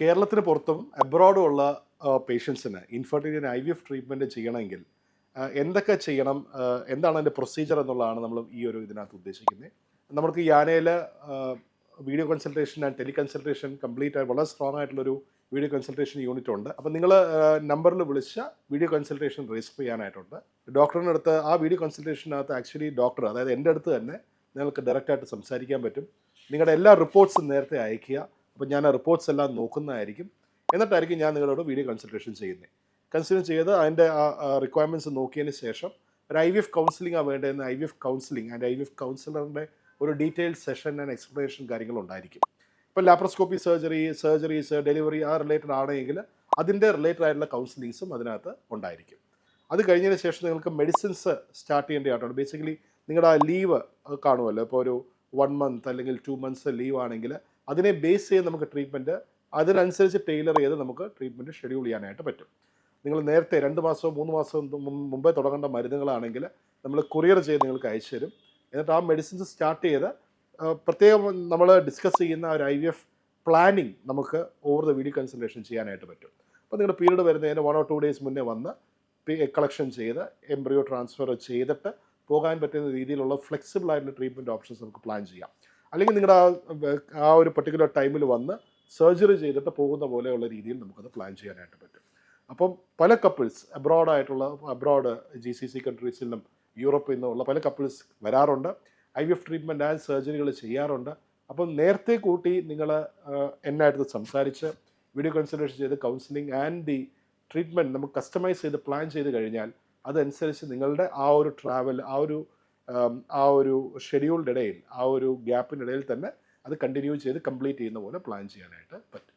കേരളത്തിന് പുറത്തും അബ്രോഡും ഉള്ള പേഷ്യൻസിന് infertility I V F treatment ചെയ്യണമെങ്കിൽ എന്തൊക്കെ ചെയ്യണം എന്താണ് അതിന്റെ പ്രൊസീജിയർ എന്നുള്ളതാണ് നമ്മൾ ഈ ഒരു ഇതിനകത്ത് ഉദ്ദേശിക്കുന്നത്. നമ്മൾക്ക് യാനയിൽ video consultation and tele consultation complete ആയി വളരെ സ്ട്രോങ് ആയിട്ടുള്ളൊരു വീഡിയോ കൺസൾട്ടേഷൻ യൂണിറ്റ് ഉണ്ട്. അപ്പോൾ നിങ്ങൾ നമ്പറിൽ വിളിച്ച വീഡിയോ കൺസൾട്ടേഷൻ രജിസ്റ്റർ ചെയ്യാനായിട്ടുണ്ട്. ഡോക്ടറിന്റെ അടുത്ത് ആ വീഡിയോ കൺസൾട്ടേഷനകത്ത് ആക്ച്വലി ഡോക്ടർ അതായത് എന്റെ അടുത്ത് തന്നെ നിങ്ങൾക്ക് ഡയറക്റ്റായിട്ട് സംസാരിക്കാൻ പറ്റും. നിങ്ങളുടെ എല്ലാ റിപ്പോർട്ട്സും നേരത്തെ അയക്കുക അപ്പോൾ ഞാൻ ആ റിപ്പോർട്ട്സ് എല്ലാം നോക്കുന്നതായിരിക്കും. എന്നിട്ടായിരിക്കും ഞാൻ നിങ്ങളോട് വീഡിയോ കൺസൾട്ടേഷൻ ചെയ്യുന്നത്. കൺസിഡർ ചെയ്ത് അതിന്റെ ആ റിക്വയർമെന്റ്സ് നോക്കിയതിന് ശേഷം ഒരു ഐ വി എഫ് കൗൺസിലിംഗ് ആ വേണ്ടതെന്ന് I V F counselling and I V F കൗൺസിലറിന്റെ ഒരു ഡീറ്റെയിൽഡ് സെഷൻ ആൻഡ് എക്സ്പ്ലനേഷൻ കാര്യങ്ങളുണ്ടായിരിക്കും ഇപ്പോൾ ലാപ്രോസ്കോപ്പി സർജറി സർജറീസ് ഡെലിവറി ആ റിലേറ്റഡ് ആണെങ്കിൽ അതിന്റെ റിലേറ്റഡ് ആയിട്ടുള്ള കൗൺസിലിങ്സും അതിനകത്ത് ഉണ്ടായിരിക്കും. അത് കഴിഞ്ഞതിന് ശേഷം നിങ്ങൾക്ക് മെഡിസിൻസ് സ്റ്റാർട്ട് ചെയ്യേണ്ടതായിട്ടുണ്ട്. ബേസിക്കലി നിങ്ങളുടെ ആ ലീവ് കാണുമല്ലോ. ഇപ്പോൾ ഒരു വൺ മന്ത് അല്ലെങ്കിൽ ടു മന്ത്സ് ലീവ് ആണെങ്കിൽ അതിനെ ബേസ് ചെയ്ത് നമുക്ക് ട്രീറ്റ്മെന്റ് അതിനനുസരിച്ച് ടൈലർ ചെയ്ത് നമുക്ക് ട്രീറ്റ്മെന്റ് ഷെഡ്യൂൾ ചെയ്യാനായിട്ട് പറ്റും. നിങ്ങൾ നേരത്തെ രണ്ട് മാസവും മൂന്ന് മാസവും മുമ്പേ തുടങ്ങേണ്ട മരുന്നുകളാണെങ്കിൽ നമ്മൾ കൊറിയർ ചെയ്ത് നിങ്ങൾക്ക് അയച്ചു തരും. എന്നിട്ട് ആ മെഡിസിൻസ് സ്റ്റാർട്ട് ചെയ്ത് പ്രത്യേകം നമ്മൾ ഡിസ്കസ് ചെയ്യുന്ന ഒരു ഐ വി എഫ് പ്ലാനിങ് നമുക്ക് ഓവർ ദ വീഡിയോ കൺസൾട്ടേഷൻ ചെയ്യാനായിട്ട് പറ്റും. അപ്പോൾ നിങ്ങളുടെ പീരീഡ് വരുന്നതിന് വൺ ഓർ ടു ഡേയ്സ് മുന്നേ വന്ന് കളക്ഷൻ ചെയ്ത് എംബ്രിയോ ട്രാൻസ്ഫർ ചെയ്തിട്ട് പോകാൻ പറ്റുന്ന രീതിയിലുള്ള ഫ്ലെക്സിബിൾ ആയിട്ടുള്ള ട്രീറ്റ്മെന്റ് ഓപ്ഷൻസ് നമുക്ക് പ്ലാൻ ചെയ്യാം. അല്ലെങ്കിൽ നിങ്ങളുടെ ആ ഒരു പെർട്ടിക്കുലർ ടൈമിൽ വന്ന് സർജറി ചെയ്തിട്ട് പോകുന്ന പോലെയുള്ള രീതിയിൽ നമുക്കത് പ്ലാൻ ചെയ്യാനായിട്ട് പറ്റും. അപ്പം പല കപ്പിൾസ് അബ്രോഡ് ആയിട്ടുള്ള അബ്രോഡ് ജി സി സി കൺട്രീസിൽ നിന്നും യൂറോപ്പിൽ നിന്നുള്ള പല കപ്പിൾസ് വരാറുണ്ട്. I V F treatment and സർജറികൾ ചെയ്യാറുണ്ട്. അപ്പം നേരത്തെ കൂട്ടി നിങ്ങൾ എന്നായിട്ട് സംസാരിച്ച് വീഡിയോ കൺസൾട്ടേഷൻ ചെയ്ത് കൗൺസിലിംഗ് ആൻഡ് ദി ട്രീറ്റ്മെന്റ് നമുക്ക് കസ്റ്റമൈസ് ചെയ്ത് പ്ലാൻ ചെയ്ത് കഴിഞ്ഞാൽ അതനുസരിച്ച് നിങ്ങളുടെ ആ ഒരു ട്രാവൽ ആ ഒരു ആ ഒരു ഷെഡ്യൂൾഡ് ഇടയിൽ ആ ഒരു ഗ്യാപ്പിനിടയിൽ തന്നെ അത് കണ്ടിന്യൂ ചെയ്ത് കംപ്ലീറ്റ് ചെയ്യുന്ന പോലെ പ്ലാൻ ചെയ്യാനായിട്ട് പറ്റും.